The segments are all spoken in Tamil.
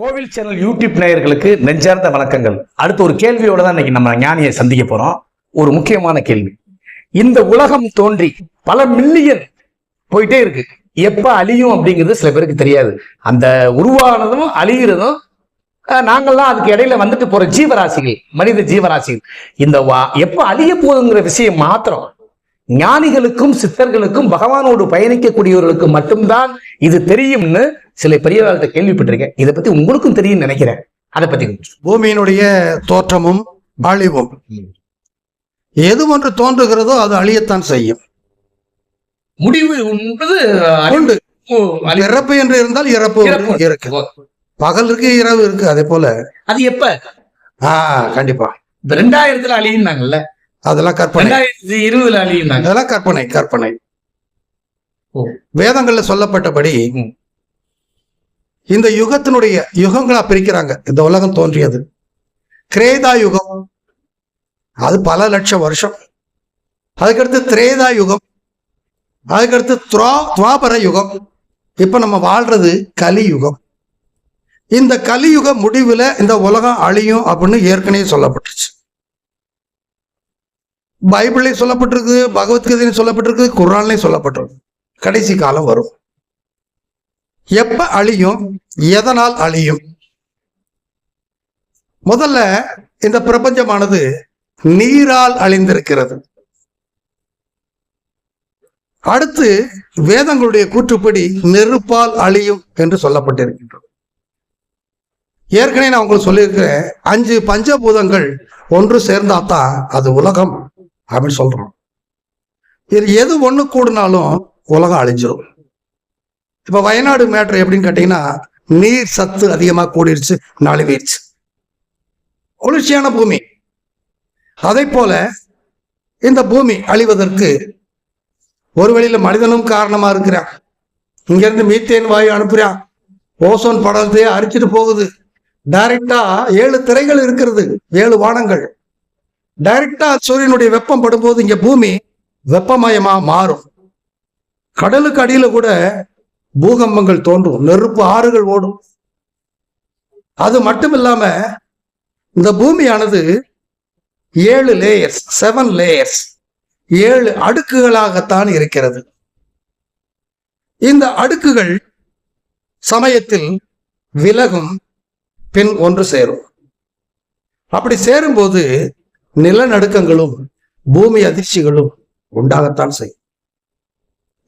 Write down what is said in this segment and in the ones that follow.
கோவில் சேனல் யூடியூப் நேயர்களுக்கு நெஞ்சார்ந்த வணக்கங்கள். அடுத்த ஒரு கேள்வியோட தான் இன்னைக்கு நம்ம ஞானியை சந்திக்க போறோம். ஒரு முக்கியமான கேள்வி. இந்த உலகம் தோன்றி பல மில்லியன் போயிட்டே இருக்கு. எப்ப அழியும் அப்படிங்கிறது சில பேருக்கு தெரியாது. அந்த உருவானதும் அழிகிறதும் நாங்கள்லாம் நாங்கெல்லாம் அதுக்கு இடையில வந்துட்டு போற ஜீவராசிகள் மனித ஜீவராசிகள். இந்த வா- எப்ப அழிய போகுதுங்கிற விஷயம் மாத்திரம் ஞானிகளுக்கும் சித்தர்களுக்கும் பகவானோடு பயணிக்கக்கூடியவர்களுக்கு மட்டும்தான் இது தெரியும்னு சில பெரியவர்கள்ட்ட கேள்விப்பட்டிருக்கேன். இதை பத்தி உங்களுக்கும் தெரியும்னு நினைக்கிறேன். அதை பத்தி பூமியினுடைய தோற்றமும் அழிவும் எது ஒன்று தோன்றுகிறதோ அது அழியத்தான் செய்யும். முடிவு என்பது உண்டு. இறப்பு என்று இருந்தால் இறப்பு. இருக்கு. பகல் இருக்கு இரவு இருக்கு அதே போல. அது எப்ப? ஆ கண்டிப்பா. ரெண்டாயிரத்துல அழியுனாங்கல்ல அதெல்லாம் கற்பனை. ரெண்டாயிரத்தி இருபதுல அழியுனாங்க அதெல்லாம் கற்பனை கற்பனை. வேதங்கள்ல சொல்லப்பட்டபடி. இந்த யுகத்தினுடைய யுகங்களா பிரிக்கிறாங்க. இந்த உலகம் தோன்றியது. கிரேதா யுகம். அது பல லட்சம் வருஷம். அதுக்கடுத்து திரேதா யுகம். அதுக்கடுத்து துவா துவாபர யுகம். இப்ப நம்ம வாழ்றது கலியுகம் இந்த கலியுக முடிவுல இந்த உலகம் அழியும் அப்படின்னு ஏற்கனவே சொல்லப்பட்டுச்சு. பைபிள்லேயும் சொல்லப்பட்டிருக்கு பகவத்கீதையும் சொல்லப்பட்டிருக்கு குரான்லையும் சொல்லப்பட்டிருக்கு. கடைசி காலம் வரும். எப்ப அழியும்? எதனால் அழியும்? முதல்ல இந்த பிரபஞ்சமானது நீரால் அழிந்திருக்கிறது. அடுத்து வேதங்களுடைய கூற்றுப்படி நெருப்பால் அழியும் என்று சொல்லப்பட்டிருக்கின்றது. ஏற்கனவே நான் உங்களுக்கு சொல்லியிருக்கிறேன் அஞ்சு பஞ்சபூதங்கள் ஒன்று சேர்ந்தாதான் அது உலகம் அப்படின்னு சொல்றோம். இது எது ஒண்ணு கூடினாலும் உலகம் அழிஞ்சிரும். இப்ப வயநாடு மேட்ரு எப்படின்னு கேட்டீங்கன்னா நீர் சத்து அதிகமா கூடிருச்சு நழுவிடுச்சு குளிர்ச்சியான பூமி. அதை போல இந்த பூமி அழிவதற்கு ஒரு வழியில மனிதனும் காரணமா இருக்கிறான். இங்கேருந்து மீத்தேன் வாயு அனுப்புறான். ஓசோன் படலத்தையே அரிச்சிட்டு போகுது. டைரக்டா ஏழு திரைகள் இருக்கிறது ஏழு வானங்கள். டைரக்டா சூரியனுடைய வெப்பம் படும்போது இங்க பூமி வெப்பமயமா மாறும். கடலுக்கு அடியில கூட பூகம்பங்கள் தோன்றும் நெருப்பு ஆறுகள் ஓடும். அது மட்டும் இல்லாம இந்த பூமியானது ஏழு லேயர்ஸ் செவன் லேயர்ஸ் ஏழு அடுக்குகளாகத்தான் இருக்கிறது. இந்த அடுக்குகள் சமயத்தில் விலகும் பின் ஒன்று சேரும். அப்படி சேரும்போது நிலநடுக்கங்களும் பூமி அதிர்ச்சிகளும் உண்டாகத்தான் செய்யும்.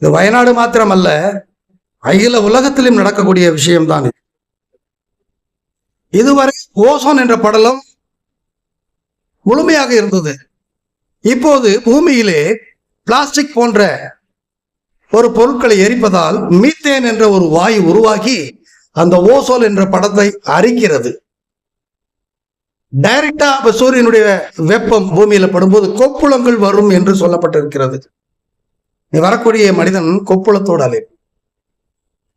இது வயநாடு மாத்திரமல்ல அகில உலகத்திலும் நடக்கக்கூடிய விஷயம்தான் இதுவரை ஓசோன் என்ற படலம் முழுமையாக இருந்தது. இப்போது பூமியிலே பிளாஸ்டிக் போன்ற ஒரு பொருட்களை எரிப்பதால் மீத்தேன் என்ற ஒரு வாயு உருவாகி அந்த ஓசோன் என்ற படத்தை அரிக்கிறது. டைரக்டா சூரியனுடைய வெப்பம் பூமியில படும்போது கொப்புளங்கள் வரும் என்று சொல்லப்பட்டிருக்கிறது. வரக்கூடிய மனிதன் கொப்புளத்தோடு அலை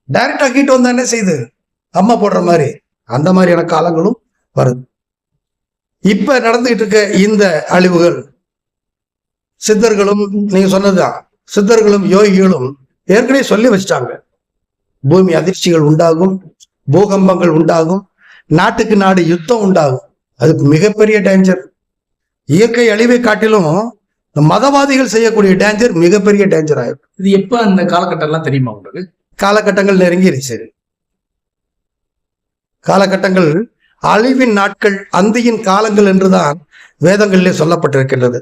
டைரக்டா ஹீட் வந்தா என்ன செய்யுது அம்மா போடுற மாதிரி. அந்த மாதிரியான காலங்களும் வருது. இப்ப நடந்துகிட்டு இருக்க இந்த அழிவுகள் சித்தர்களும் நீங்க சொன்னதுதான். சித்தர்களும் யோகிகளும் ஏற்கனவே சொல்லி வச்சிட்டாங்க. பூமி அதிர்ச்சிகள் உண்டாகும் பூகம்பங்கள் உண்டாகும் நாட்டுக்கு நாடு யுத்தம் உண்டாகும். அதுக்கு மிகப்பெரிய டேஞ்சர் இயற்கை அழிவை காட்டிலும் மதவாதிகள் செய்யக்கூடிய டேஞ்சர் மிகப்பெரிய டேஞ்சர் ஆயிடும் இது எப்ப அந்த காலகட்டம் எல்லாம் தெரியுமா உங்களுக்கு? காலகட்டங்கள் நெருங்கிருச்சு காலகட்டங்கள் அழிவின் நாட்கள் அந்தியின் காலங்கள் என்றுதான் வேதங்களிலே சொல்லப்பட்டிருக்கின்றது.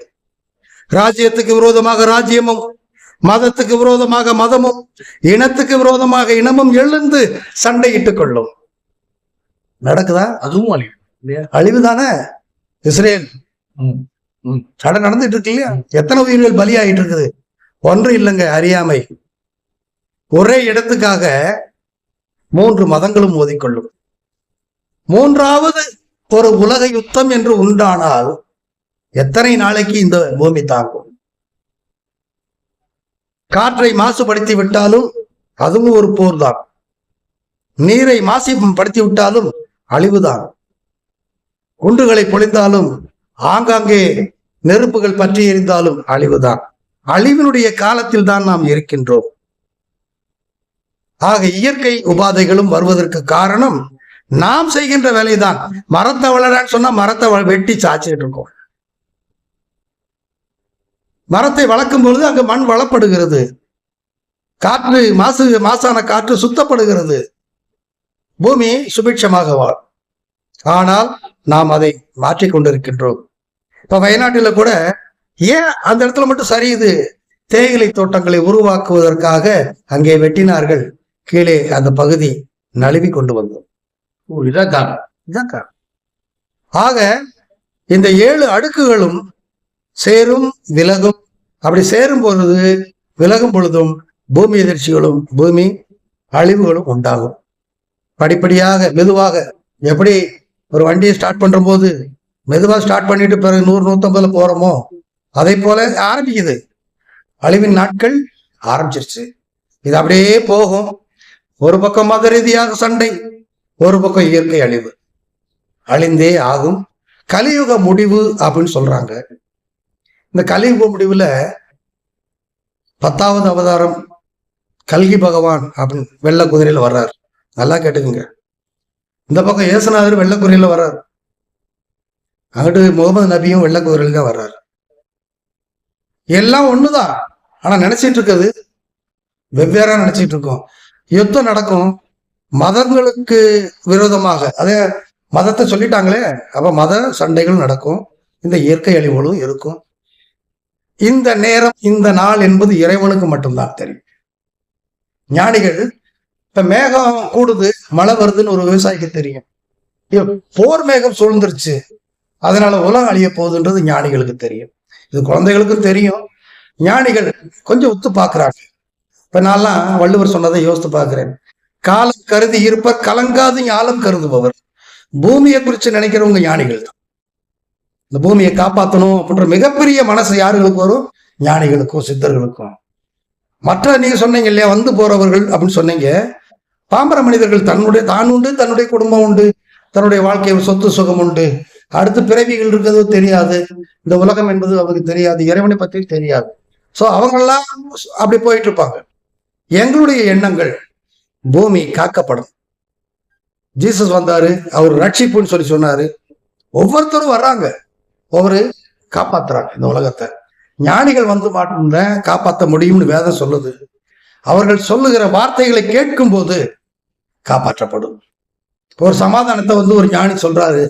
ராஜ்யத்துக்கு விரோதமாக ராஜ்யமும் மதத்துக்கு விரோதமாக மதமும் இனத்துக்கு விரோதமாக இனமும் எழுந்து சண்டையிட்டுக் கொள்ளும். நடக்குதா? அதுவும் அழியும் இல்லையா? அழிவுதானே இஸ்ரேல். சடை நடந்துட்டு இருக்கு இல்லையா? எத்தனை உயிர்கள் பலியாயிட்டு இருக்குது? ஒன்று இல்லைங்க அறியாமை. ஒரே இடத்துக்காக மூன்று மதங்களும் மோதிக்கொள்ளும் மூன்றாவது ஒரு உலக யுத்தம் என்று உண்டானால் எத்தனை நாளைக்கு இந்த பூமி தாங்கும்? காற்றை மாசுபடுத்தி விட்டாலும் அதுவும் ஒரு போர் தான். நீரை மாசுபடுத்தி விட்டாலும் அழிவுதான் குண்டுகளை பொழிந்தாலும் ஆங்காங்கே நெருப்புகள் பற்றி எரிந்தாலும் அழிவுதான் அழிவினுடைய காலத்தில் தான் நாம் இருக்கின்றோம். ஆக இயற்கை உபாதைகளும் வருவதற்கு காரணம் நாம் செய்கின்ற வேலைதான். மரத்தை வளரான்னு சொன்னா மரத்தை வெட்டி சாச்சிட்டு இருக்கோம். மரத்தை வளர்க்கும் பொழுது அங்கு மண் வளப்படுகிறது. காற்று மாசு மாசான காற்று சுத்தப்படுகிறது. பூமி சுபிட்சமாக வாழ் ஆனால் நாம் அதை மாற்றிக்கொண்டிருக்கின்றோம் இப்ப வயநாட்டில கூட ஏன் அந்த இடத்துல மட்டும் சரியுது தேயிலை தோட்டங்களை உருவாக்குவதற்காக அங்கே வெட்டினார்கள்? கீழே அந்த பகுதி நழுவி கொண்டு வந்தோம் இதான் காரணம். இதுதான் காரணம். ஆக இந்த ஏழு அடுக்குகளும் சேரும் விலகும். அப்படி சேரும் பொழுது விலகும் பொழுதும் பூமி எதிர்ச்சிகளும் பூமி அழிவுகளும் உண்டாகும். படிப்படியாக மெதுவாக எப்படி ஒரு வண்டியை ஸ்டார்ட் பண்ற போது மெதுவா ஸ்டார்ட் பண்ணிட்டு பிறகு நூறு நூத்தம்பதுல போறோமோ அதே போல ஆரம்பிக்குது. அழிவின் நாட்கள் ஆரம்பிச்சிருச்சு. இது அப்படியே போகும். ஒரு பக்கம் மத ரீதியாக சண்டை ஒரு பக்கம் இயற்கை அழிவு. அழிந்தே ஆகும். கலியுக முடிவு அப்படின்னு சொல்றாங்க. இந்த கலியுக முடிவுல பத்தாவது அவதாரம் கல்கி பகவான் அப்படின்னு வெள்ள குதிரையில வர்றார். நல்லா கேட்டுக்குங்க. இந்த பக்கம் ஏசுநாதர் வெள்ளை வர்றார் வர்றாரு. அங்கிட்டு முகமது நபியும் வெள்ள குதிரையில தான் வர்றாரு. எல்லாம் ஒண்ணுதான். ஆனா நினைச்சிட்டு இருக்குது வெவ்வேறா நினைச்சிட்டு இருக்கோம். யுத்தம் நடக்கும். மதங்களுக்கு விரோதமாக. அதே மதத்தை சொல்லிட்டாங்களே அப்ப மத சண்டைகள் நடக்கும். இந்த இயற்கை அழிவுகளும் இருக்கும். இந்த நேரம் இந்த நாள் என்பது இறைவனுக்கு மட்டும்தான் தெரியும். ஞானிகள் இப்ப மேகம் கூடுது மழை வருதுன்னு ஒரு விவசாயிக்கு தெரியும். போர் மேகம் சூழ்ந்துருச்சு. அதனால உலகம் அழிய போகுதுன்றது ஞானிகளுக்கு தெரியும். இது குழந்தைகளுக்கும் தெரியும். ஞானிகள் கொஞ்சம் ஒத்து பார்க்கறாங்க. இப்போ நான்லாம் வள்ளுவர் சொன்னதை யோசித்து பார்க்கிறேன். காலம் கருதி இருப்பர் கலங்காது ஞாலம் கருதுபவர். பூமியை குறித்து நினைக்கிறவங்க ஞானிகள் தான். இந்த பூமியை காப்பாற்றணும் அப்படின்ற மிகப்பெரிய மனசு யாருகளுக்கு வரும்? ஞானிகளுக்கும் சித்தர்களுக்கும். மற்ற நீங்க சொன்னீங்க இல்லையா வந்து போறவர்கள் அப்படின்னு சொன்னீங்க. பாம்பர மனிதர்கள் தன்னுடைய தான் உண்டு தன்னுடைய குடும்பம் உண்டு. தன்னுடைய வாழ்க்கை சொத்து சுகம் உண்டு. அடுத்து பிறவிகள் இருக்கிறதோ தெரியாது. இந்த உலகம் என்பது அவருக்கு தெரியாது. இறைவனை பற்றி தெரியாது. சோ அவங்கெல்லாம் அப்படி போயிட்டு இருப்பாங்க. எங்களுடைய எண்ணங்கள் பூமி காக்கப்படும். ஜீசஸ் வந்தாரு அவர் ரட்சிப்புன்னு சொல்லி சொன்னாரு. ஒவ்வொருத்தரும் வர்றாங்க. ஒவ்வொரு காப்பாத்துறாங்க இந்த உலகத்தை. ஞானிகள் வந்து மாட்டோம்ல காப்பாற்ற முடியும்னு வேதம் சொல்லுது. அவர்கள் சொல்லுகிற வார்த்தைகளை கேட்கும் போது காப்பாற்றப்படும். ஒரு சமாதானத்தை வந்து ஒரு ஞானி சொல்றாரு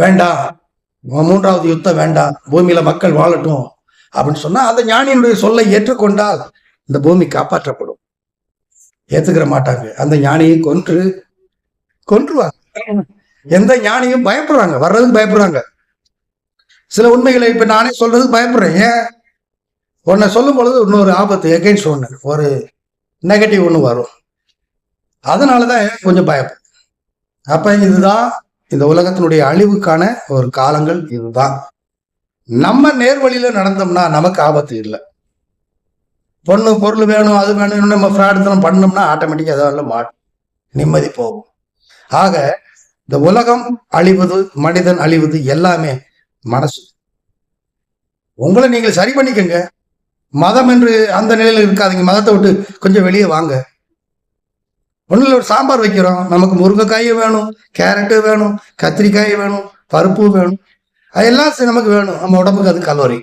வேண்டாம் மூன்றாவது யுத்தம் வேண்டாம் பூமியில மக்கள் வாழட்டும் அப்படின்னு சொன்னா அந்த ஞானியினுடைய சொல்லை ஏற்றுக்கொண்டால் இந்த பூமி காப்பாற்றப்படும். ஏத்துக்கிற மாட்டாங்க. அந்த ஞானியை கொன்று கொன்றுவாங்க. எந்த ஞானியும் பயப்படுறாங்க வர்றதுக்கு பயப்படுறாங்க சில உண்மைகளை இப்ப நானே சொல்றதுக்கு பயப்படுறேன். ஏன்? ஒன்னை சொல்லும் பொழுது இன்னொரு ஆபத்து எகெயின்ஸ்ட் ஒன்று ஒரு நெகட்டிவ் ஒன்று வரும். அதனாலதான் கொஞ்சம் பயப்படும். அப்போ இதுதான் இந்த உலகத்தினுடைய அழிவுக்கான ஒரு காலங்கள். இதுதான். நம்ம நேர்வழியில் நடந்தோம்னா நமக்கு ஆபத்து இல்லை. பொண்ணு பொருள் வேணும் அது வேணும்னு நம்ம ஃப்ராடுத்தனம் பண்ணோம்னா ஆட்டோமேட்டிக்காக அதெல்லாம் மாட்டோம் நிம்மதி போகும். ஆக இந்த உலகம் அழிவது மனிதன் அழிவது எல்லாமே மனசு. உங்களை நீங்கள் சரி பண்ணிக்கங்க. மதம் என்று அந்த நிலையில் இருக்காதீங்க. மதத்தை விட்டு கொஞ்சம் வெளியே வாங்க. ஒன்றில் ஒரு சாம்பார் வைக்கிறோம். நமக்கு முருங்கைக்காய் வேணும் கேரட்டு வேணும் கத்திரிக்காய் வேணும் பருப்பு வேணும். அதெல்லாம் நமக்கு வேணும். நம்ம உடம்புக்கு அது கலோரி.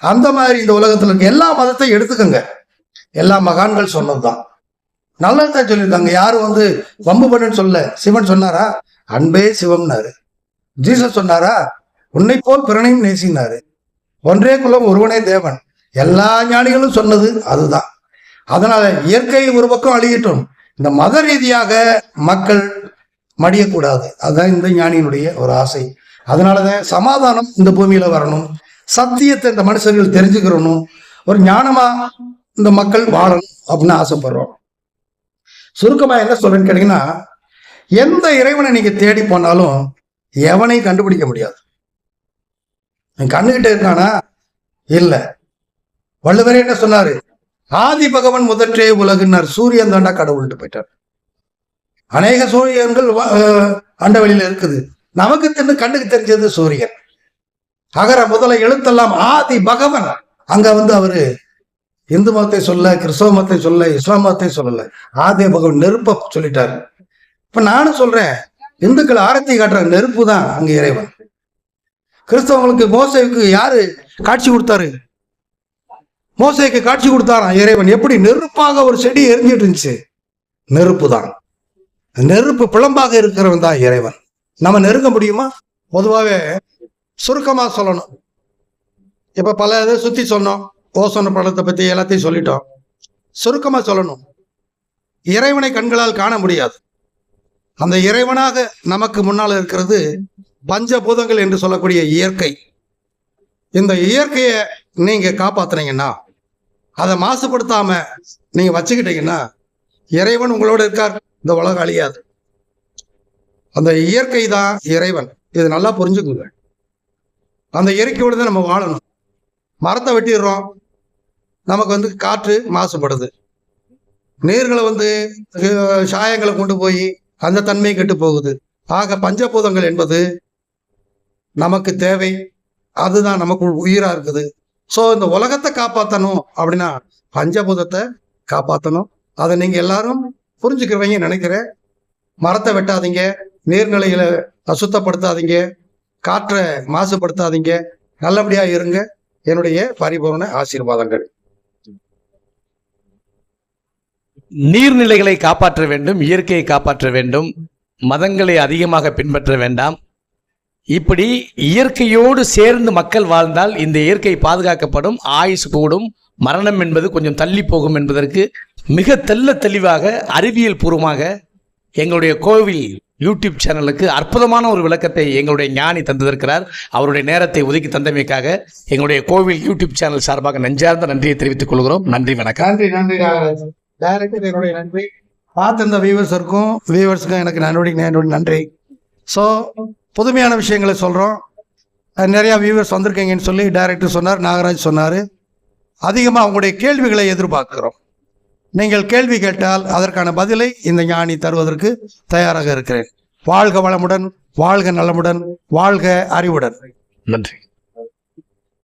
அந்த மாதிரி இந்த உலகத்தில் இருக்க எல்லா மதத்தையும் எடுத்துக்கோங்க. எல்லா மகான்கள் சொன்னதுதான். நல்லதுதான் சொல்லியிருக்காங்க யாரும் வந்து வம்பு பண்ணுன்னு சொல்ல சிவன் சொன்னாரா? அன்பே சிவம்னாரு. ஜீசஸ் சொன்னாரா? உன்னை போல் பிறனையும் நேசினாரு. ஒன்றே குலம் ஒருவனே தேவன். எல்லா ஞானிகளும் சொன்னது அதுதான். அதனால இயற்கை ஒரு பக்கம் அழியட்டும். இந்த மத ரீதியாக மக்கள் மடியக்கூடாது. அதுதான் இந்த ஞானியினுடைய ஒரு ஆசை. அதனாலதான் சமாதானம் இந்த பூமியில வரணும். சத்தியத்தை இந்த மனுஷர்கள் தெரிஞ்சுக்கிறணும். ஒரு ஞானமா இந்த மக்கள் வாழணும் அப்படின்னு ஆசைப்படுறோம். சுருக்கமாக என்ன சொல்றேன்னு கேட்டீங்கன்னா எந்த இறைவனை நீங்கள் தேடி போனாலும் எவனையும் கண்டுபிடிக்க முடியாது. என் கண்ணுகிட்ட இருக்கானா? இல்லை. வள்ளுவரே என்ன சொன்னாரு? ஆதி பகவன் முதற்றே உலகுன்னார் சூரியன் தாண்டா கடவுள்ட்டு போயிட்டார். அநேக சூரியன்கள் வ- இருக்குது. நமக்கு தெரிஞ்சு கண்ணுக்கு தெரிஞ்சது சூரியன். அகர முதல எழுத்தெல்லாம் ஆதி பகவன். அங்க வந்து அவரு இந்து மதத்தை சொல்ல கிறிஸ்தவ மதத்தை சொல்ல இஸ்லாம் மதத்தை சொல்லல. ஆதி பகவன் நெருப்ப சொல்லிட்டாரு. இப்ப நானும் சொல்றேன் இந்துக்கள் ஆரத்தி காட்டுற நெருப்பு தான் அங்க இறைவன். கிறிஸ்தவங்களுக்கு மோசைக்கு யாரு காட்சி கொடுத்தாரு? மோசைக்கு காட்சி கொடுத்தாராம் இறைவன்? எப்படி நெருப்பாக ஒரு செடி எரிஞ்சிட்டு இருந்துச்சு? நெருப்பு தான். நெருப்பு பிளம்பாக இருக்கிறவன் தான் இறைவன். நம்ம நெருங்க முடியுமா? பொதுவாகவே சுருக்கமா சொல்லணும். இப்ப பல இதை சுத்தி சொன்னோம். ஓசோன படத்தை பற்றி எல்லாத்தையும் சொல்லிட்டோம். சுருக்கமாக சொல்லணும். இறைவனை கண்களால் காண முடியாது. அந்த இறைவனாக நமக்கு முன்னால் இருக்கிறது பஞ்சபூதங்கள் என்று சொல்லக்கூடிய இயற்கை. இந்த இயற்கையை நீங்கள் காப்பாற்றுனீங்கன்னா அதை மாசுபடுத்தாமல் நீங்கள் வச்சுக்கிட்டீங்கன்னா இறைவன் உங்களோட இருக்கார். இந்த உலகம் அழியாது. அந்த இயற்கை தான் இறைவன். இது நல்லா புரிஞ்சுக்குங்க. அந்த இயற்கையோடு தான் நம்ம வாழணும். மரத்தை வெட்டிடுறோம். நமக்கு வந்து காற்று மாசுபடுது. நீர்களை வந்து சாயங்களை கொண்டு போய் அந்த தன்மை கெட்டு போகுது. ஆக பஞ்சபூதங்கள் என்பது நமக்கு தேவை. அதுதான் நமக்கு உயிராக இருக்குது. ஸோ இந்த உலகத்தை காப்பாற்றணும் அப்படின்னா பஞ்சபூதத்தை காப்பாற்றணும் அதை நீங்கள் எல்லாரும் புரிஞ்சுக்கிறவங்க நினைக்கிறேன். மரத்தை வெட்டாதீங்க. நீர்நிலைகளை அசுத்தப்படுத்தாதீங்க. காற்றை மாசுபடுத்தாதீங்க. நல்லபடியாக இருங்க. என்னுடைய பரிபூர்ண ஆசீர்வாதங்கள். நீர்நிலைகளை காப்பாற்ற வேண்டும் இயற்கையை காப்பாற்ற வேண்டும் மதங்களை அதிகமாக பின்பற்ற வேண்டாம். இப்படி இயற்கையோடு சேர்ந்து மக்கள் வாழ்ந்தால் இந்த இயற்கை பாதுகாக்கப்படும் ஆயுசு கூடும் மரணம் என்பது கொஞ்சம் தள்ளி போகும் என்பதற்கு மிக தெல்ல தெளிவாக அறிவியல் பூர்வமாக எங்களுடைய கோவில் யூடியூப் சேனலுக்கு அற்புதமான ஒரு விளக்கத்தை எங்களுடைய ஞானி தந்திருக்கிறார். அவருடைய நேரத்தை ஒதுக்கி தந்தமைக்காக எங்களுடைய கோவில் யூடியூப் சேனல் சார்பாக நெஞ்சார்ந்த நன்றியை தெரிவித்துக் கொள்கிறோம். நன்றி வணக்கம். நன்றி நன்றி டைரக்டர் என்னுடைய நன்றி. பார்த்துருந்த வியூவர்ஸருக்கும் வியூவர்ஸுக்கும் எனக்கு நன்றி என்னுடைய நன்றி. ஸோ புதுமையான விஷயங்களை சொல்கிறோம் நிறையா வியூவர்ஸ் வந்திருக்கீங்கன்னு சொல்லி டைரக்டர் சொன்னார் நாகராஜ் சொன்னார். அதிகமாக அவங்களுடைய கேள்விகளை எதிர்பார்க்குறோம். நீங்கள் கேள்வி கேட்டால் அதற்கான பதிலை இந்த ஞானி தருவதற்கு தயாராக இருக்கிறேன். வாழ்க வளமுடன் வாழ்க நலமுடன் வாழ்க அறிவுடன். நன்றி.